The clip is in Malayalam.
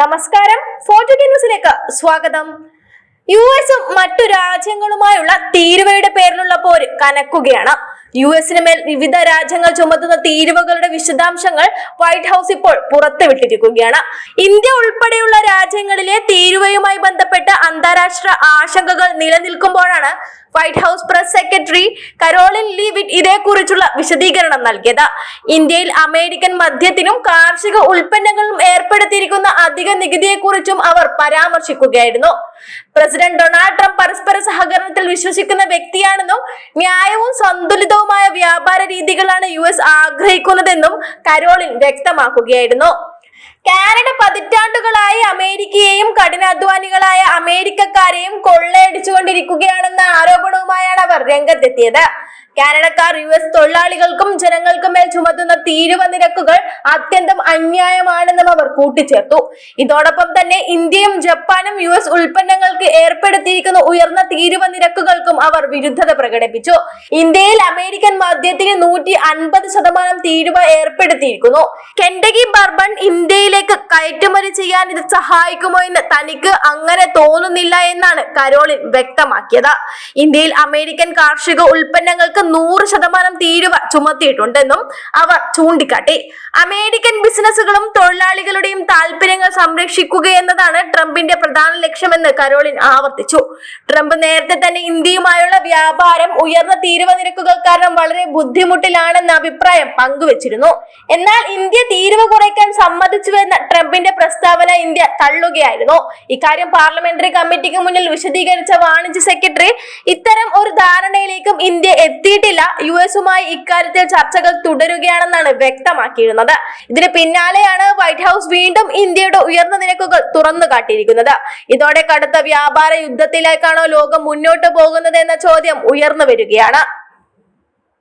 നമസ്കാരം. ഫോർട്ടി ന്യൂസിലേക്ക് സ്വാഗതം. യു എസും മറ്റു രാജ്യങ്ങളുമായുള്ള തീരുവയുടെ പേരിലുള്ള പോര് കനക്കുകയാണ്. യു എസിന് മേൽ വിവിധ രാജ്യങ്ങൾ ചുമത്തുന്ന തീരുവകളുടെ വിശദാംശങ്ങൾ വൈറ്റ് ഹൗസ് ഇപ്പോൾ പുറത്തുവിട്ടിരിക്കുകയാണ്. ഇന്ത്യ ഉൾപ്പെടെയുള്ള രാജ്യങ്ങളിലെ തീരുവയുമായി ബന്ധപ്പെട്ട അന്താരാഷ്ട്ര ആശങ്കകൾ നിലനിൽക്കുമ്പോഴാണ് White House press secretary Karoline Leavitt ഇതേക്കുറിച്ചുള്ള വിശദീകരണം നൽകിയത്. ഇന്ത്യയിൽ അമേരിക്കൻ മദ്യത്തിനും കാർഷിക ഉൽപ്പന്നങ്ങളും ഏർപ്പെടുത്തിയിരിക്കുന്ന അധിക നികുതിയെക്കുറിച്ചും അവർ പരാമർശിക്കുകയായിരുന്നു. പ്രസിഡന്റ് ഡൊണാൾഡ് ട്രംപ് പരസ്പര സഹകരണത്തിൽ വിശ്വസിക്കുന്ന വ്യക്തിയാണെന്നും ന്യായവും സന്തുലിതവുമായ വ്യാപാര രീതികളാണ് യു എസ് ആഗ്രഹിക്കുന്നതെന്നും കരോളിൻ വ്യക്തമാക്കുകയായിരുന്നു. കാനഡ അമേരിക്കയെയും കഠിനാധ്വാനികളായ അമേരിക്കക്കാരെയും കൊള്ളയടിച്ചുകൊണ്ടിരിക്കുകയാണെന്ന ആരോപണവുമായാണ് അവർ രംഗത്തെത്തിയത്. കാനഡക്കാർ യു എസ് തൊഴിലാളികൾക്കും ജനങ്ങൾക്കും മേൽ ചുമത്തുന്ന തീരുവ നിരക്കുകൾ അത്യന്തം അന്യായമാണെന്നും അവർ കൂട്ടിച്ചേർത്തു. ഇതോടൊപ്പം തന്നെ ഇന്ത്യയും ജപ്പാനും യു എസ് ഉൽപ്പന്നങ്ങൾക്ക് ഏർപ്പെടുത്തിയിരിക്കുന്ന ഉയർന്ന തീരുവ നിരക്കുകൾക്കും അവർ വിരുദ്ധത പ്രകടിപ്പിച്ചു. ഇന്ത്യയിൽ അമേരിക്കൻ മദ്യത്തിന് നൂറ്റി അൻപത് ശതമാനം തീരുവ ഏർപ്പെടുത്തിയിരിക്കുന്നു. കെണ്ടകി ബർബൺ ഇന്ത്യയിലേക്ക് കയറ്റുമതി ചെയ്യാൻ ഇത് സഹായിക്കുമോ എന്ന് തനിക്ക് അങ്ങനെ തോന്നുന്നില്ല എന്നാണ് കരോളിൻ വ്യക്തമാക്കിയത്. ഇന്ത്യയിൽ അമേരിക്കൻ കാർഷിക ഉൽപ്പന്നങ്ങൾക്ക് നൂറ് ശതമാനം തീരുവ ചുമത്തിയിട്ടുണ്ടെന്നും അവർ ചൂണ്ടിക്കാട്ടി. അമേരിക്കൻ ബിസിനസ്സുകളും തൊഴിലാളികളുടെയും താല്പര്യങ്ങൾ സംരക്ഷിക്കുക എന്നതാണ് ട്രംപിന്റെ പ്രധാന ലക്ഷ്യമെന്ന് കരോളിൻ ആവർത്തിച്ചു. ട്രംപ് നേരത്തെ തന്നെ ഇന്ത്യയുമായുള്ള വ്യാപാരം ഉയർന്ന തീരുവ നിരക്കുകൾ കാരണം വളരെ ബുദ്ധിമുട്ടിലാണെന്ന അഭിപ്രായം പങ്കുവച്ചിരുന്നു. എന്നാൽ ഇന്ത്യ തീരുവ കുറയ്ക്കാൻ സമ്മതിച്ചുവെന്ന ട്രംപിന്റെ പ്രസ്താവന ഇന്ത്യ തള്ളുകയായിരുന്നു. ഇക്കാര്യം പാർലമെന്ററി കമ്മിറ്റിക്ക് മുന്നിൽ വിശദീകരിച്ച വാണിജ്യ സെക്രട്ടറി ഇത്തരം ഒരു ധാരണയിലേക്കും ഇന്ത്യ എത്തിയിട്ടില്ല. യു എസുമായി ഇക്കാര്യത്തിൽ ചർച്ചകൾ തുടരുകയാണെന്നാണ് വ്യക്തമാക്കിയിരുന്നത്. ഇതിന് പിന്നാലെയാണ് വൈറ്റ് ഹൗസ് വീണ്ടും ഇന്ത്യയുടെ ഉയർന്ന നിരക്കുകൾ തുറന്നു കാട്ടിയിരിക്കുന്നത് ഇതോടെ കടുത്ത വ്യാപാര യുദ്ധത്തിലേക്കാണോ ലോകം മുന്നോട്ട് പോകുന്നത് എന്ന ചോദ്യം ഉയർന്നു വരികയാണ്.